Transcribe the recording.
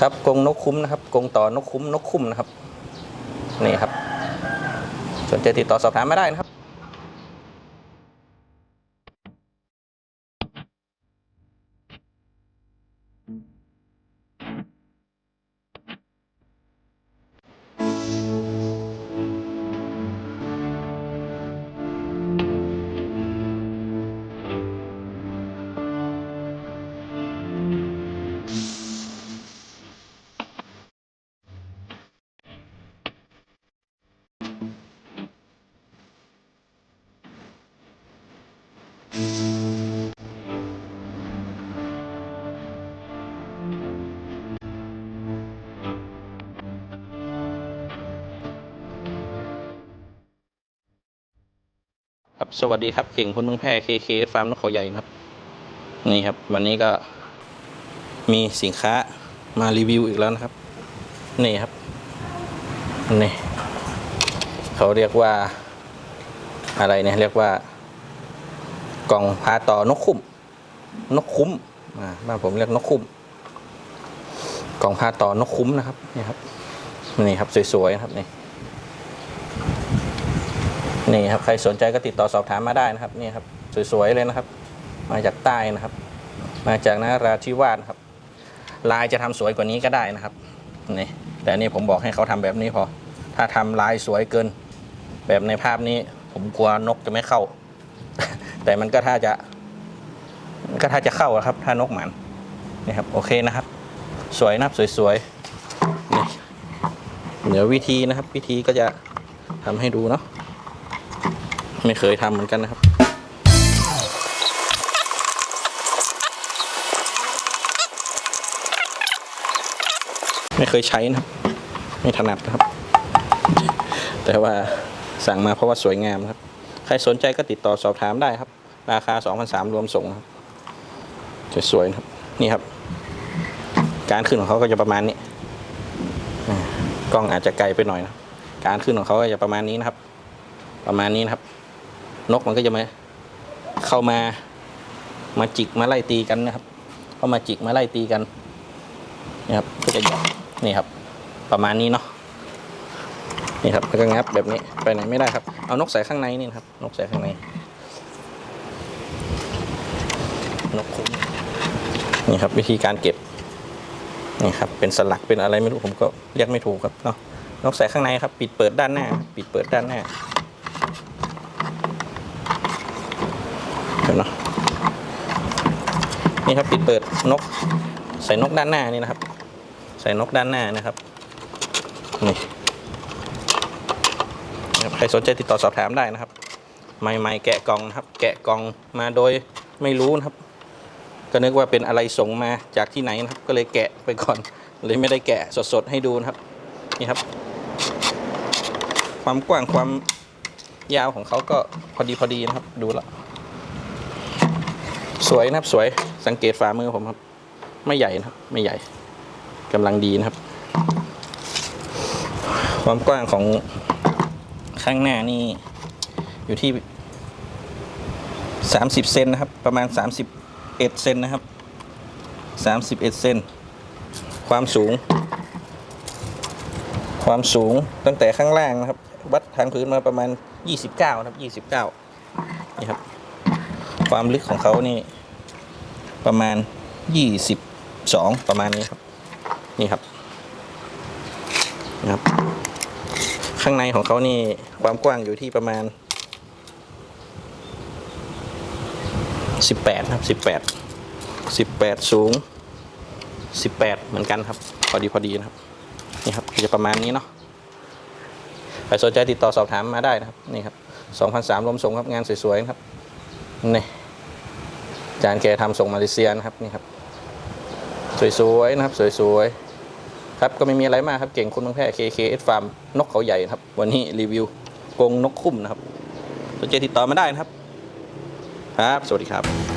ครับกรงนกคุ้มนะครับกรงต่อนกคุ้มนกคุ้มนะครับนี่ครับสนใจติดต่อสอบถามไม่ได้นะครับ ครับสวัสดีครับเก่งคนเมืองแพร่เคเคฟาร์มนกเขาใหญ่ครับ นี่ครับ วันนี้ก็มีสินค้ามารีวิวอีกแล้วนะครับ นี่ครับ นี่ เขาเรียกว่าอะไรเนี่ย เรียกว่า กล่องพาต่อนกคุ้ม นกคุ้มอ่าบ้านผมเรียกนกคุ้ม กล่องพาต่อนกคุ้มนะครับนี่ครับนี่ครับสวยๆนะครับนี่นี่ครับใครสนใจก็ติดต่อสอบถามมาได้นะครับนี่ครับสวยๆเลยนะครับ มาจากใต้นะครับ มาจากนราธิวาสครับ ลายจะทำสวยกว่านี้ก็ได้นะครับนี่แต่นี่ผมบอกให้เขาทำแบบนี้พอ ถ้าทำลายสวยเกิน แบบในภาพนี้ ผมกลัวนกจะไม่เข้า แต่มันก็ถ้าจะ ก็ถ้าจะเข้าอะครับ ถ้านกหมันนี่ครับ โอเคนะครับ สวยนะครับสวยๆนี่เดี๋ยววิธีนะครับ วิธีก็จะทำให้ดูเนาะไม่เคยทำเหมือนกันนะครับไม่เคยใช้นะครับ ไม่ถนัดนะครับ แต่ว่าสั่งมาเพราะว่าสวยงามครับ ใครสนใจก็ติดต่อสอบถามได้ครับ ราคา2,003รวมส่งครับสวยๆครับ นี่ครับ การขึ้นของเขาก็จะประมาณนี้กล้องอาจจะไกลไปหน่อยนะการขึ้นของเขาก็จะประมาณนี้นะครับ ประมาณนี้นะครับ นกมันก็จะมาเข้ามามาจิกมาไล่ตีกันนะครับเข้ามาจิกมาไล่ตีกันนี่ครับก็จะหยอกนี่ครับ ประมาณนี้เนาะนี่ครับแล้วก็งับแบบนี้ไปไหนไม่ได้ครับ เอานกใส่ข้างในนี่นะครับ นกใส่ข้างใน นกคุ้มนี่ครับ วิธีการเก็บนี่ครับเป็นสลักเป็นอะไรไม่รู้ผมก็เรียกไม่ถูกครับเนาะนกใส่ข้างในครับ ปิดเปิดด้านหน้า ปิดเปิดด้านหน้าเดี๋ยวนะนี่ครับปิดเปิดนก ใส่นกด้านหน้านี่นะครับ ใส่นกด้านหน้านะครับนี่ใครสนใจติดต่อสอบถามได้นะครับ ใหม่ๆแกะกล่องนะครับ แกะกล่องมาโดยไม่รู้นะครับ ก็นึกว่าเป็นอะไรส่งมาจากที่ไหนนะครับ ก็เลยแกะไปก่อน เลยไม่ได้แกะสดๆให้ดูนะครับ นี่ครับ ความกว้างความยาวของเขาก็พอดีพอดีนะครับ ดูและสวยนะครับสวยสังเกตฝ่ามือผมครับ ไม่ใหญ่นะครับ ไม่ใหญ่กำลังดีนะครับ ความกว้างของข้างหน้านี่อยู่ที่สามสิบเซนนะครับ ประมาณส เอ็ดเซนนะครับสามสิบเอ็ดเซนความสูง ความสูงตั้งแต่ข้างล่างนะครับ วัดทางพื้นมาประมาณยี่สิบเก้านะครับยี่สิบเก้านี่ครับ ความลึกของเขานี่ ประมาณยี่สิบสองประมาณนี้ครับ นี่ครับนะครับ ข้างในของเขานี่ความกว้างอยู่ที่ประมาณ สิบแปดครับสิบแปดสิบแปดสูงสิบแปดเหมือนกันครับ พอดีพอดีนะครับ นี่ครับจะประมาณนี้เนาะใครสนใจติดต่อสอบถามมาได้นะครับ นี่ครับสองพันสามรวมส่งครับงานสวยๆนะครับนี่จานแกทำส่งมาเลเซียนะครับนี่ครับ สวยๆนะครับสวยๆครับก็ไม่มีอะไรมากครับเก่งคนเมืองแพร่ KKS Farm นกเขาใหญ่ครับ วันนี้รีวิวกรงนกคุ้มนะครับสนใจติดต่อมาได้นะครับ ครับ สวัสดีครับ